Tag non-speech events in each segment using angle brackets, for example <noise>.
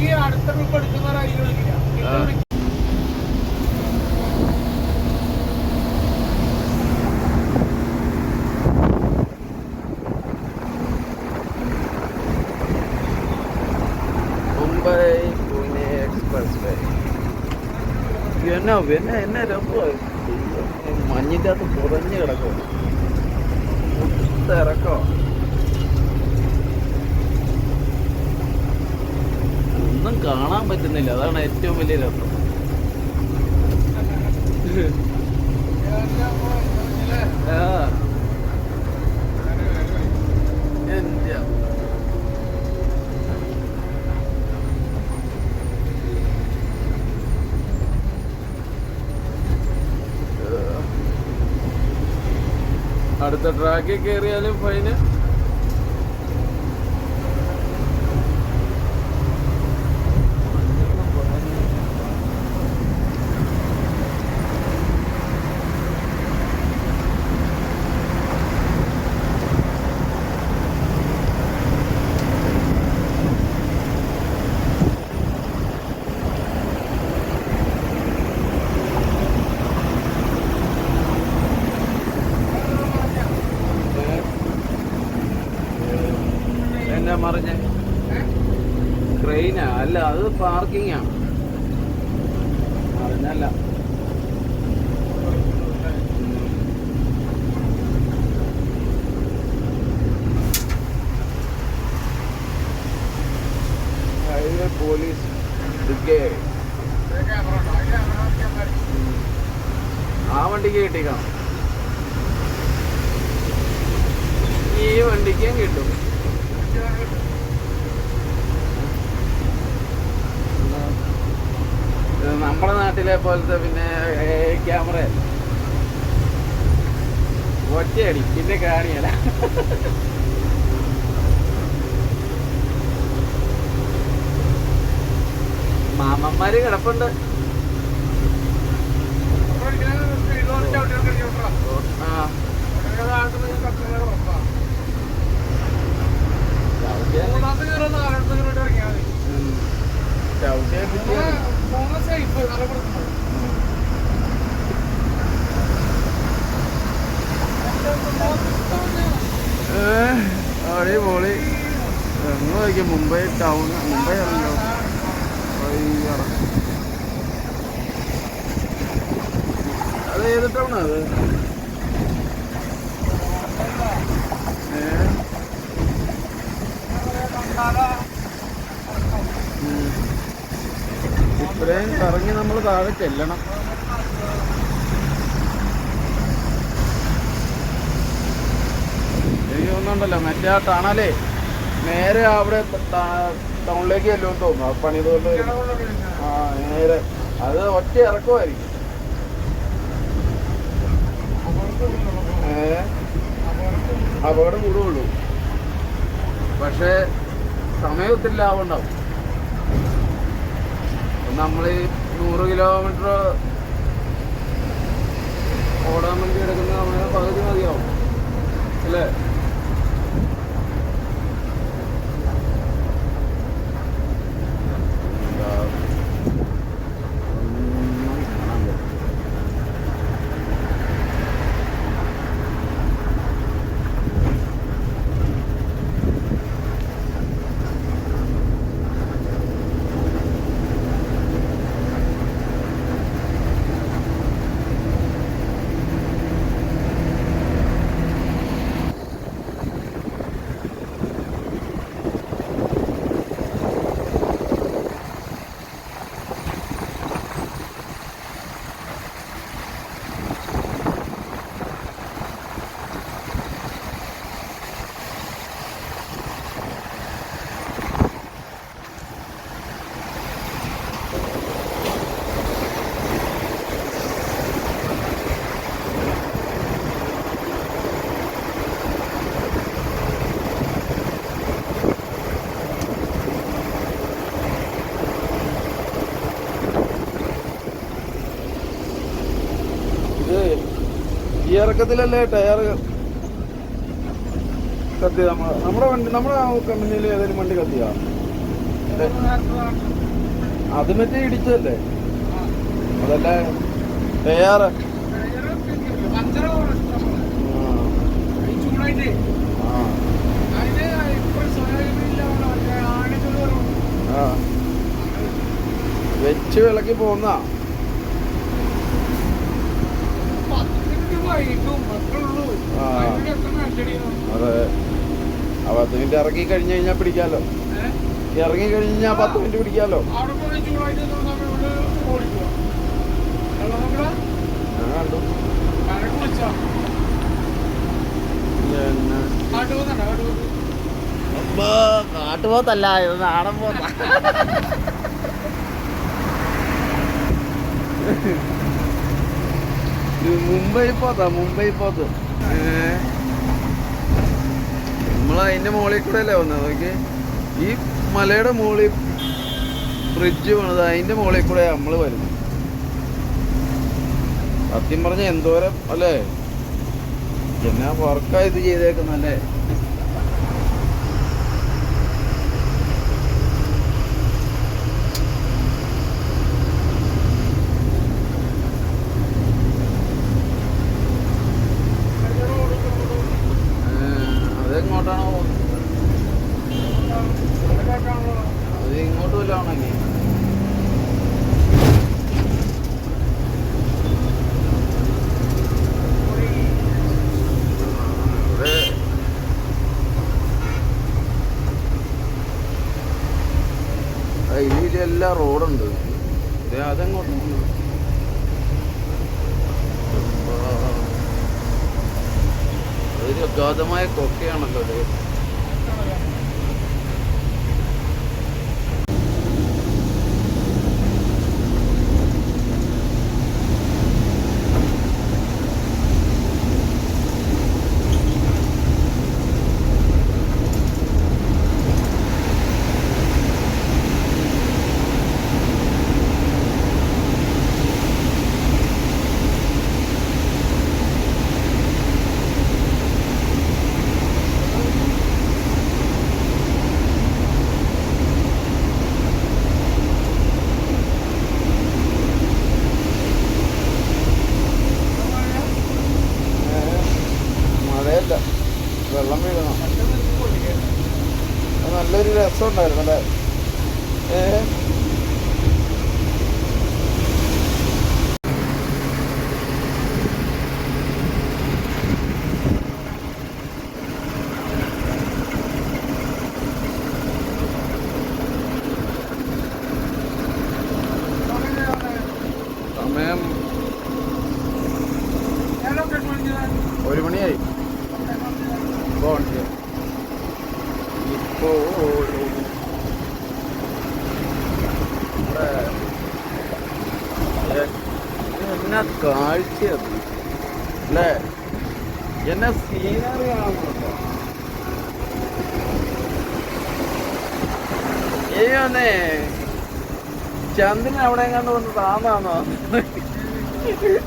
എനിക്ക് അടുത്ത ട്രിപ്പ് എടുക്കുന്നവരായിരിക്കും വിളിക്കില്ല എന്നാ പിന്നെ എന്നെ രസമായി മഞ്ഞിന്റെ അകത്ത് പുറഞ്ഞു കിടക്കും ഇറക്കോ ഒന്നും കാണാൻ പറ്റുന്നില്ല. അതാണ് ഏറ്റവും വലിയ രസം. അടുത്ത ട്രാക്കിൽ കയറിയാലും ഫൈന് എന്നാ മറിഞ്ഞ ക്രെയിനാ അല്ല അത് പാർക്കിംഗ് ആണ് മറിഞ്ഞല്ല പോലീസ് ആ വണ്ടിക്ക് കിട്ടിക്കണം ഈ വണ്ടിക്കും കിട്ടും. നമ്മുടെ നാട്ടിലെ പോലത്തെ പിന്നെ ക്യാമറ ഒറ്റയടി പിന്നെ കാണിയല്ല. മാമന്മാര് കിടപ്പുണ്ട്. ആ. അടിപൊളി എന്ന് നോക്കിയ മുംബൈ ടൗൺ മുംബൈ ആണല്ലോ. അത് ഏത് ടൗണാ അത് ഏഹ്? ഇത്രയും കറങ്ങി നമ്മൾ താഴെ ചെല്ലണം. തോന്നുന്നുണ്ടല്ലോ മറ്റേ ആ ടണലേ നേരെ അവിടെ ടൗണിലേക്ക് ചെല്ലുമെന്ന് തോന്നുന്നു. ആ പണിതുകൊണ്ട് ആ നേരെ. അത് ഒറ്റ ഇറക്കുമായിരിക്കും. ഏ? അപകടം കൂടുകയുള്ളൂ പക്ഷേ സമയം ഒത്തിരി ലാഭം ഉണ്ടാവും. നമ്മൾ നൂറ് കിലോമീറ്റർ ഓടാൻ വേണ്ടി എടുക്കുന്ന സമയം പകുതി മതിയാവും. അല്ലേ എന്താ, ഒന്നും കാണാൻ പറ്റില്ല. ഇത് ഈ ഇറക്കത്തിലല്ലേ ടയർ കത്തി നമ്മൾ നമ്മുടെ വണ്ടി നമ്മുടെ കമ്പനിയിൽ ഏതെങ്കിലും വണ്ടി കത്തിയാ? അത്. മറ്റേ ഇടിച്ചതല്ലേ? അതല്ലേ ടയർ വെച്ച് വിളക്കി പോന്ന അതെ ആ. പത്ത് മിനിറ്റ് ഇറങ്ങി കഴിഞ്ഞു കഴിഞ്ഞാൽ പിടിക്കാലോ. ഇറങ്ങി കഴിഞ്ഞ് കഴിഞ്ഞാൽ പത്ത് മിനിറ്റ് പിടിക്കാലോ. കാട്ടുപോത്തല്ല ഇത് നാടൻ പോത്ത. <laughs> മുംബൈ പോത്താ മുംബൈ പോത്ത്. നമ്മൾ അതിന്റെ മുകളിൽ കൂടെ അല്ലേ വന്നത്? നോക്കി. ഈ മലയുടെ മുകളിൽ ഫ്രിഡ്ജ് വേണത് അതിന്റെ മുകളിൽ കൂടെ നമ്മൾ വരുന്നത്. സത്യം പറഞ്ഞ എന്തോരം അല്ലേ? എന്നാ വർക്കാ ഇത് ചെയ്തേക്കുന്നല്ലേ ഇതിലെല്ലാം റോഡുണ്ട്. ഇത് അതൊരു അഗാധമായ കൊക്കയാണല്ലോ ഉണ്ടായിരുന്നു അല്ലേ ഏ സമയം ഒരു മണിയായി ഇപ്പോൾ വണ്ടി ഇപ്പോൾ ഇവിടെ എ- എന്നാ കാഴ്ചയത് അല്ലേ? എന്നാ സീനറി ചന്ദ്രൻ അവിടെ എങ്ങാണ്ട് വന്ന് താന്നാന്നോ?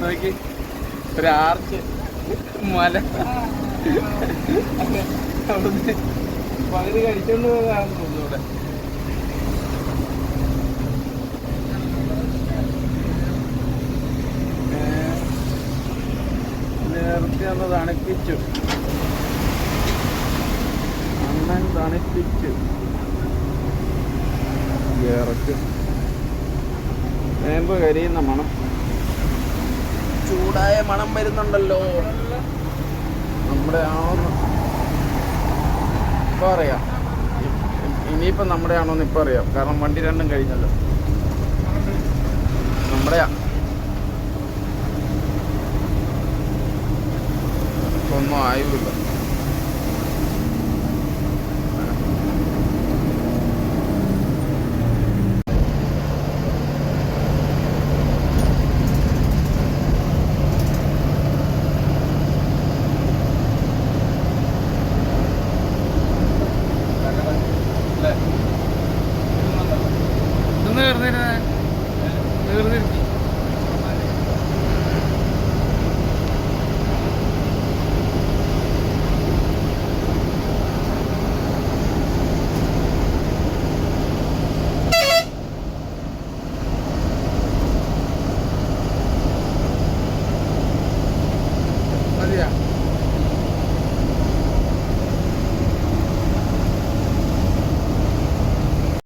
നോക്കി. ഒരു ആർച്ച്. മല. അവിടുന്ന് പകുതി കഴിച്ചോണ്ട് പോയതാണെന്ന് തോന്നുന്നു ഇവിടെ. നേരത്തെ ഒന്ന് തണുപ്പിച്ചു. അണ്ണൻ തണുപ്പിച്ചു. ഇറക്കും. വേമ്പ് കരിയുന്ന മണം. ചൂടായ മണം വരുന്നുണ്ടല്ലോ. നമ്മുടെ ആണോന്ന് ഇപ്പൊ അറിയാം. ഇനിയിപ്പം നമ്മുടെ ആണോന്ന് ഇപ്പൊ അറിയാം. കാരണം വണ്ടി രണ്ടും കഴിഞ്ഞല്ലോ. നമ്മുടെയാ ഒന്നും ആയുമില്ല